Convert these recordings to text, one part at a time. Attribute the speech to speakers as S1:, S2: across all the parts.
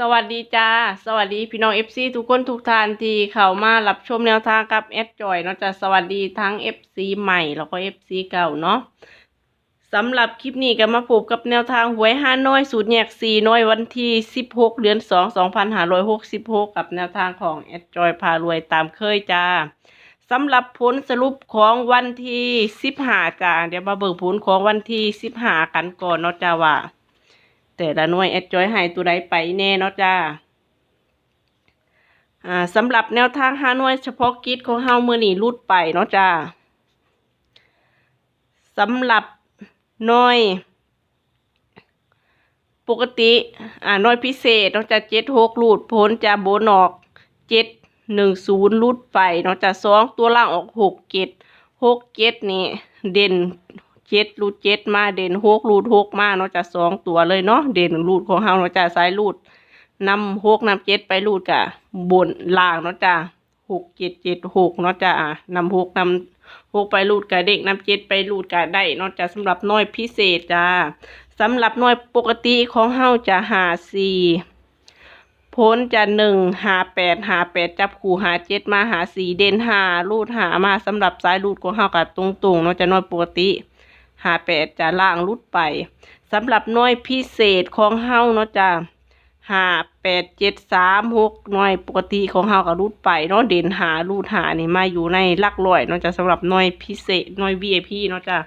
S1: สวัสดีจ้า สวัสดีพี่น้องเอฟซีทุกคนทุกท่านที่เข้ามารับชมแนวทางกับแอดจอยเนาะจ้ะสวัสดีทั้งเอฟซีใหม่แล้วก็เอฟซีเก่าเนาะสำหรับคลิปนี้ก็มาพบกับแนวทางหวยห้าน้อยสูตรแยกสี่น้อยวันที่สิบหกเดือนสองสองพันห้าร้อยหกสิบหกกับแนวทางของแอดจอยพารวยตามเคยจ้าสำหรับผลสรุปของวันที่สิบห้าจ้าเดี๋ยวมาเบิกผลของวันที่สิบห้ากันก่อนเนาะจ้าว่า แต่ละหน่วยแอดจอยให้ตัวใดไปแน่เนาะจ้าอ่าสำหรับแนวทางห้าหน่วยเฉพาะกิจของเฮามือนี่รุดไปเนาะจ้าสำหรับหน่วยปกติ อ่าหน่วยพิเศษเนาะจ้าเจ็ดหกรูดพ้นจะโบนออกเจ็ดหนึ่งศูนย์รูดไปเนาะจ้าสองตัวล่างออกหกเจ็ดหกเจ็ดนี่ เด่น เจ็ดรูดเจ็ดมาเด่นหกรูดหกมาเนาะจะสองตัวเลยเนาะเด่นรูดของเฮาเนาะจะสายรูดนำหกนำเจ็ดไปรูดกะบนล่างเนาะจ้ะหกเจ็ดเจ็ดหกเนาะจ้ะนำหกนำหกไปรูดกะเด็กนำเจ็ดไปรูดกะได้เนาะจ้ะสำหรับน้อยพิเศษจ้าสำหรับน้อยปกติของเฮาจะหาสี่พ้นจะหนึ่งหาแปดหาแปดจับคู่หาเจ็ดมาหาสี่เด่นหารูดหามาสำหรับสายรูดของเฮากะตรงๆเนาะจะน้อยปกติ หาแปดจะล่างรุดไปสำหรับน้อยพิเศษของเฮาเนาะจ้ะห้าแปดเจ็ดสามหกน่วยปกติของเฮาก็รุดไปเนาะเด่นหารูดหานี่มาอยู่ในลักร้อยเนาะจ้ะสำหรับน่วยพิเศษน่วย VIP เนาะจ้ะ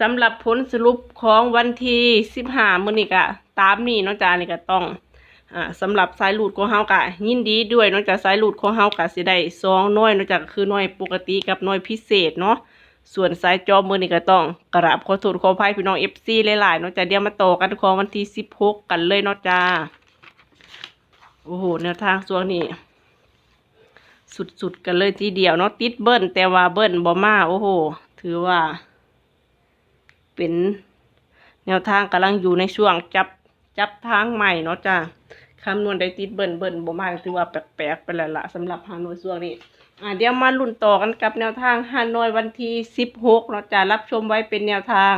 S1: สำหรับผลสรุปของวันที่สิบห้ามื้อนี้ก็ตามนี้เนาะจ้ะนี่ก็ต้องอ่าสำหรับสายหลุดของเฮากะยินดีด้วยเนาะจ้ะสายหลุดของเฮากะสิได้สองน่วยเนาะจ้ะก็คือน่วยปกติกับน่วยพิเศษเนาะ ส่วนสายจอมือนี่ก็ต้องกราบขอโทษขออภัยพี่น้องเอฟซีหลายๆเนาะจ้ะเดี๋ยวมาต่อกันของวันที่สิบหกกันเลยเนาะจ้าโอ้โหแนวทางส่วนนี้ สุดๆกันเลยทีเดียวเนาะติดเบิ้ลแต่ว่าเบิ้ลบ่มาโอ้โห ถือว่า เป็นแนวทางกำลังอยู่ในช่วงจับจับทางใหม่เนาะจ้าคำนวณได้ติดเบิ้ลเบิ้ลบ่มาถือว่าแปลกๆไปแล้วล่ะสำหรับฮานอยช่วงนี้ อ่าเดี๋ยวมาลุ้นต่อกันกับแนวทางฮานอยวันที่สิบหกเราจะรับชมไว้เป็นแนวทาง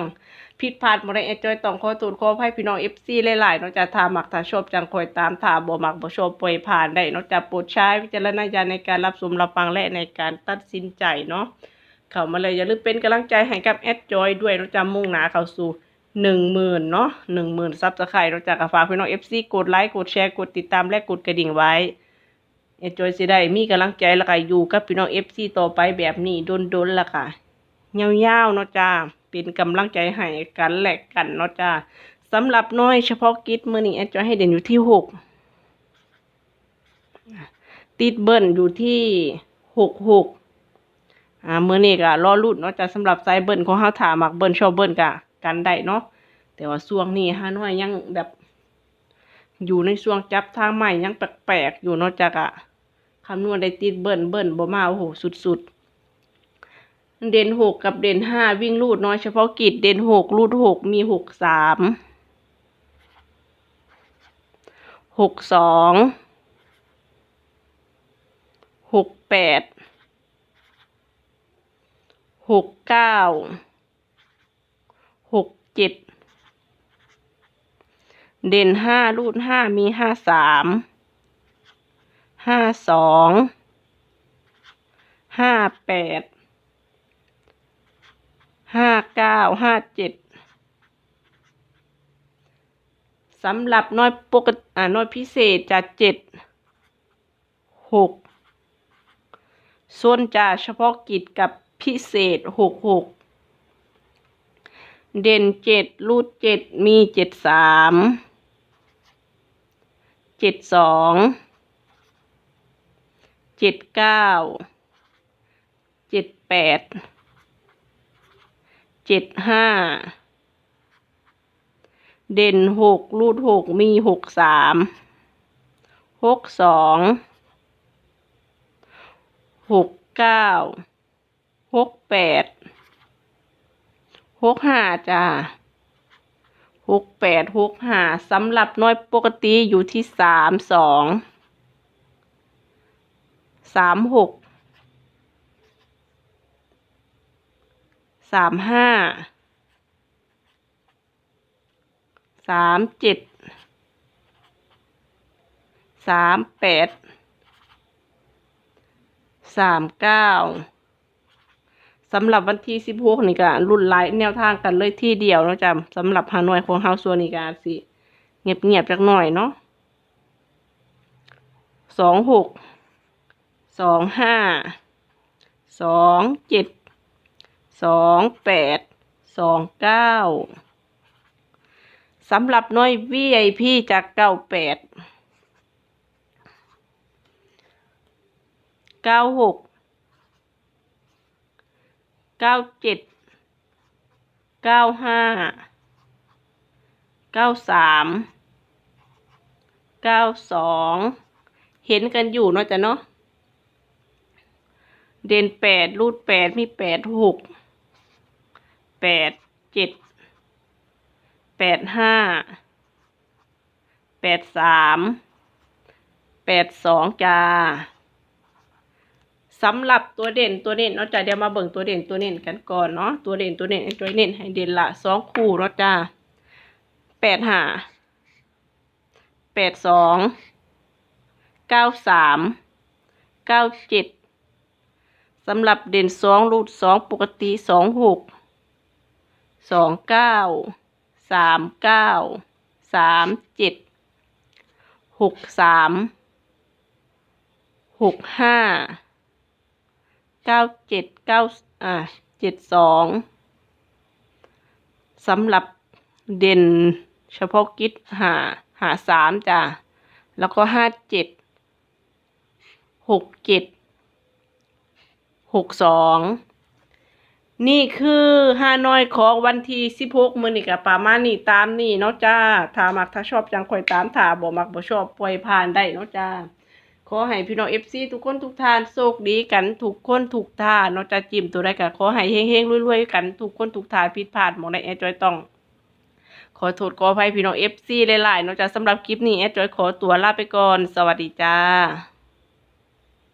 S1: ผิดพลาดบ่ได้เอจอยต้องขอตูดขอให้พี่น้องเอฟซีหลายๆเนาจะทามักถ้าชอบจังคอยตามถ้าบ่มักบ่ชอบปล่อยผ่านได้เนาจะโปรดใช้วิจารณญาณในการรับชมรับฟังและในการตัดสินใจเนาะเข้ามาเลยอย่าลืมเป็นกำลังใจให้กับแอดจอยด้วยเนาจะมุ่งหน้าเข้าสู่หนึ่งหมื่นเนาะหนึ่งหมื่นซับสไครต์เราจะกระฝากพี่น้องเอฟซีกดไลค์กดแชร์กดติดตามและกดกระดิ่งไว้ เอจอยสิได้มีกำลังใจแล้วก็อยู่กับพี่น้องเอฟซีต่อไปแบบนี้โดนๆล่ะค่ะยาวๆเนาะจ้าเป็นกำลังใจให้กันแหลกกันเนาะจ้าสำหรับน้อยเฉพาะกิจมือนี้เอจอยให้เด่นอยู่ที่หกติดเบิ้ลอยู่ที่หกหกอ่ามือนี้ก็รอรุ่นเนาะจ้าสำหรับไซเบิ้ลของเฮาถามักเบิ้ลชอบเบิ้ลกะกันได้เนาะแต่ว่าช่วงนี้ฮาน้อยยังแบบ อยู่ในช่วงจับทางใหม่ยังแปลกๆอยู่เนอกจากอะ คำนวณได้ติดเบิ้ลเบิ้ลบ่มาโอ้โหสุดๆ เด่นหกกับเด่นห้าวิ่งรูดน้อยเฉพาะกิจเด่นหกรูดหกมีหกสามหกสองหกแปดหกเก้าหกเจ็ดเด่นห้ารูดห้ามีห้าสาม ห้าสองห้าแปดห้าเก้าห้าเจ็ดสำหรับน้อยปกติอ่าน้อยพิเศษจะเจ็ดหกส่วนจะเฉพาะกิจกับพิเศษหกหกเด่นเจ็ดรูดเจ็ดมีเจ็ดสามเจ็ดสอง เจ็ดเก้าเจ็ดแปดเจ็ดห้าเด่นหกรูดหกมีหกสามหกสองหกเก้าหกแปดหกห้าจ้าหกแปดหกห้าสำหรับน้อยปกติอยู่ที่สามสอง สามหกสามห้าสามเจ็ดสามแปดสามเก้าสำหรับวันที่สิบหกนี่ก็รุ่นไลน์แนวทางกันเลยที่เดียวนะจ้ะสำหรับฮานอยของเฮาส่วนนี้ก็อาสิเงียบเงียบๆจักหน่อยเนาะสองหก สองห้าสองเจ็ดสองแปดสองเก้าสำหรับน้อย VIP จากเก้าแปดเก้าหกเก้าเจ็ดเก้าห้าเก้าสามเก้าสองเห็นกันอยู่เนาะจ้ะเนาะ เด่นแปดรูดแปดมีแปดหกแปดเจ็ดแปดห้าแปดสามแปดสองจ้าสำหรับตัวเด่นตัวเด่นเนาะจ้ะเดี๋ยวมาเบิ่งตัวเด่นตัวเด่นกันก่อนเนาะตัวเด่นตัวเด่นตัวเด่นให้เด่นละสองคู่เนาะจ้าแปดห้าแปดสองเก้าสามเก้าเจ็ด สำหรับเด่นสองรูดสองปกติสองหกสองเก้าสามเก้าสามเจ็ดหกสามหกห้าเก้าเจ็ดเก้าอ่าเจ็ดสองสำหรับเด่นเฉพาะกิจหาหาสามจ้ะ แล้วก็ห้าเจ็ดหกเจ็ด หกสองนี่คือฮานอยของวันที่สิบหกมือนี้ก็ประมาณนี้ตามนี่เนาะจ้าถ้ามักถ้าชอบจังคอยตามถ้าบ่มักบ่ชอบปล่อยผ่านได้เนาะจ้าขอให้พี่น้อง FC ทุกคนทุกท่านโชคดีกันทุกคนทุกท่านเนาะจ้าจิ้มตัวใดก็ขอให้เฮงๆรวยๆกันทุกคนทุกท่านผิดพลาดหมองใดแอดจอยต้องขอโทษขออภัยพี่น้อง FC หลายๆเนาะจ้าสำหรับคลิปนี้แอดจอยขอตัวลาไปก่อน สวัสดีจ้า